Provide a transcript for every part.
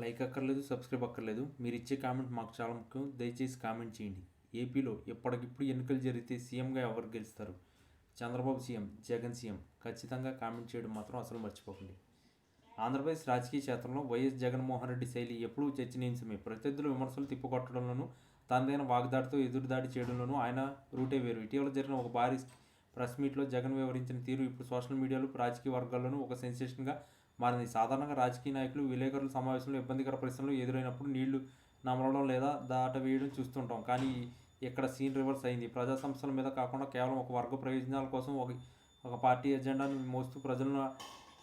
Like అక్కర్లేదు subscribe అక్కర్లేదు. మీరు ఇచ్చే కామెంట్ మాకు చాలా ముఖ్యం. దయచేసి కామెంట్ చేయండి. ఏపీలో ఎప్పటికిప్పుడు ఎన్నికలు జరిగితే సీఎంగా ఎవరు గెలుస్తారు? చంద్రబాబు సీఎం జగన్ సీఎం ఖచ్చితంగా కామెంట్ చేయడం మాత్రం అసలు మర్చిపోకండి. ఆంధ్రప్రదేశ్ రాజకీయ క్షేత్రంలో వైఎస్ జగన్మోహన్ రెడ్డి శైలి ఎప్పుడూ చర్చనీయాంశమే. ప్రత్యర్థుల విమర్శలు తిప్పుకొట్టడంలోనూ తనదైన వాగ్దాడితో ఎదురుదాడి చేయడంలోనూ ఆయన రూటే వేరు. ఇటీవల జరిగిన ఒక భారీ ప్రెస్ మీట్లో జగన్ వివరించిన తీరు ఇప్పుడు సోషల్ మీడియాలో రాజకీయ వర్గాల్లోనూ ఒక సెన్సేషన్గా మారింది. సాధారణంగా రాజకీయ నాయకులు విలేకరుల సమావేశంలో ఇబ్బందికర ప్రశ్నలు ఎదురైనప్పుడు నీళ్ళు నమలడం లేదా దాటవేయడం చూస్తుంటాం. కానీ ఇక్కడ సీన్ రివర్స్ అయింది. ప్రజా సంస్థల మీద కాకుండా కేవలం ఒక వర్గ ప్రయోజనాల కోసం ఒక ఒక పార్టీ ఎజెండాను మోస్తూ ప్రజలను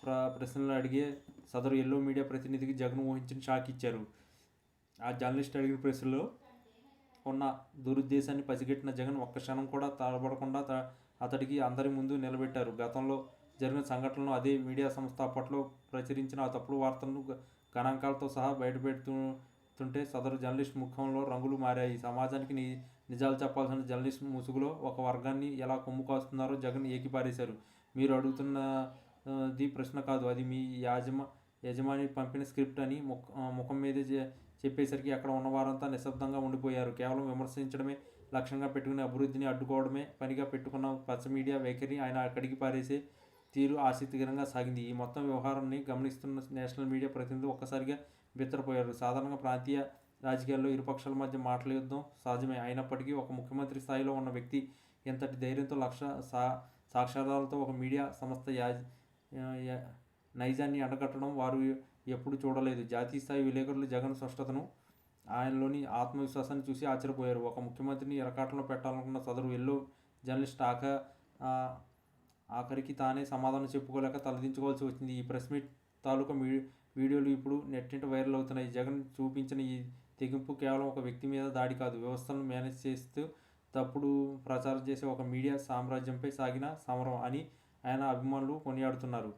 ప్ర ప్రశ్నలు అడిగే సదరు ఎల్లో మీడియా ప్రతినిధికి జగన్ ఊహించిన షాక్ ఇచ్చారు. ఆ జర్నలిస్ట్ అడిగిన ప్రశ్నలో ఉన్న దురుద్దేశాన్ని పసిగట్టిన జగన్ ఒక్క క్షణం కూడా తడబడకుండా అతడికి అందరి ముందు నిలబెట్టారు. గతంలో జరిగిన సంఘటనలు అదే మీడియా సంస్థ అప్పట్లో ప్రచురించిన ఆ తప్పుడు వార్తలను గణాంకాలతో సహా బయటపెడుతుంటే సదరు జర్నలిస్ట్ ముఖంలో రంగులు మారాయి. సమాజానికి ని నిజాలు చెప్పాల్సిన జర్నలిస్ట్ ముసుగులో ఒక వర్గాన్ని ఎలా కొమ్ము కాస్తున్నారో జగన్ ఏకిపారేశారు. మీరు అడుగుతున్నది ప్రశ్న కాదు. అది మీ యాజమా యజమాని పంపిన స్క్రిప్ట్ అని ముఖం మీదే చెప్పేసరికి అక్కడ ఉన్న వారంతా నిశ్శబ్దంగా ఉండిపోయారు. కేవలం విమర్శించడమే లక్ష్యంగా పెట్టుకుని అభివృద్ధిని అడ్డుకోవడమే పనిగా పెట్టుకున్న పచ్చ మీడియా వైఖరి ఆయన అక్కడికి పారేసే తీరు ఆసక్తికరంగా సాగింది. ఈ మొత్తం వ్యవహారాన్ని గమనిస్తున్న నేషనల్ మీడియా ప్రతినిధులు ఒక్కసారిగా బిత్తరపోయారు సాధారణంగా ప్రాంతీయ రాజకీయాల్లో ఇరుపక్షాల మధ్య మాటల యుద్ధం సహజమే. అయినప్పటికీ ఒక ముఖ్యమంత్రి స్థాయిలో ఉన్న వ్యక్తి ఎంతటి ధైర్యంతో లక్ష సా సాక్షాధారాలతో ఒక మీడియా సంస్థ యాజ్ యా- నైజాన్ని అండగట్టడం వారు ఎప్పుడు చూడలేదు. జాతీయ స్థాయి విలేకరులు జగన్ స్పష్టతను ఆయనలోని ఆత్మవిశ్వాసాన్ని చూసి ఆశ్చర్యపోయారు. ఒక ముఖ్యమంత్రిని ఎరకాటంలో పెట్టాలనుకున్న సదరు ఎల్లో జర్నలిస్ట్ ఆక ఆఖరికి తానే సమాధానం చెప్పుకోలేక తలదించుకోవాల్సి వచ్చింది. ఈ ప్రెస్ మీట్ తాలూకా మీ వీడియోలు ఇప్పుడు నెట్టింట వైరల్ అవుతున్నాయి. జగన్ చూపించిన ఈ తెగింపు కేవలం ఒక వ్యక్తి మీద దాడి కాదు. వ్యవస్థలను మేనేజ్ చేస్తూ తప్పుడు ప్రచారం చేసే ఒక మీడియా సామ్రాజ్యంపై సాగిన సమరం అని ఆయన అభిమానులు కొనియాడుతున్నారు.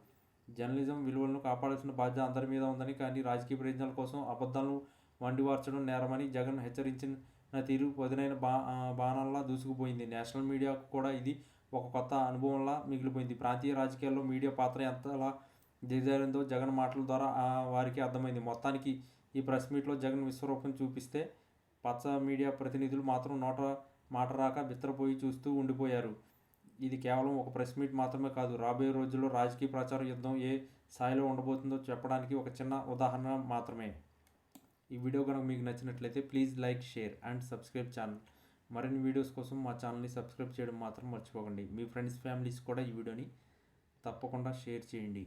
జర్నలిజం విలువలను కాపాడాల్సిన బాధ్యత అందరి మీద ఉందని కానీ రాజకీయ ప్రయోజనాల కోసం అబద్ధాలను వండివార్చడం నేరమని జగన్ హెచ్చరించిన తీరు పదునైన బా బాణాల్లా దూసుకుపోయింది. నేషనల్ మీడియాకు కూడా ఇది ఒక కొత్త అనుభవంలా మిగిలిపోయింది. ప్రాంతీయ రాజకీయాల్లో మీడియా పాత్ర ఎంతలా దిగజారిందో జగన్ మాటల ద్వారా వారికి అర్థమైంది. మొత్తానికి ఈ ప్రెస్ మీట్లో జగన్ విశ్వరూపం చూపిస్తే పచ్చ మీడియా ప్రతినిధులు మాత్రం నోట మాట రాక బిత్తరపోయి చూస్తూ ఉండిపోయారు. ఇది కేవలం ఒక ప్రెస్ మీట్ మాత్రమే కాదు రాబోయే రోజుల్లో రాజకీయ ప్రచార యుద్ధం ఏ స్థాయిలో ఉండబోతుందో చెప్పడానికి ఒక చిన్న ఉదాహరణ మాత్రమే. ఈ వీడియో కనుక మీకు నచ్చినట్లయితే please like share and subscribe channel. మరిన్ని వీడియోస్ కోసం మా ఛానల్ని సబ్స్క్రైబ్ చేయడం మాత్రం మర్చిపోకండి. మీ ఫ్రెండ్స్ ఫ్యామిలీస్ కూడా ఈ వీడియోని తప్పకుండా షేర్ చేయండి.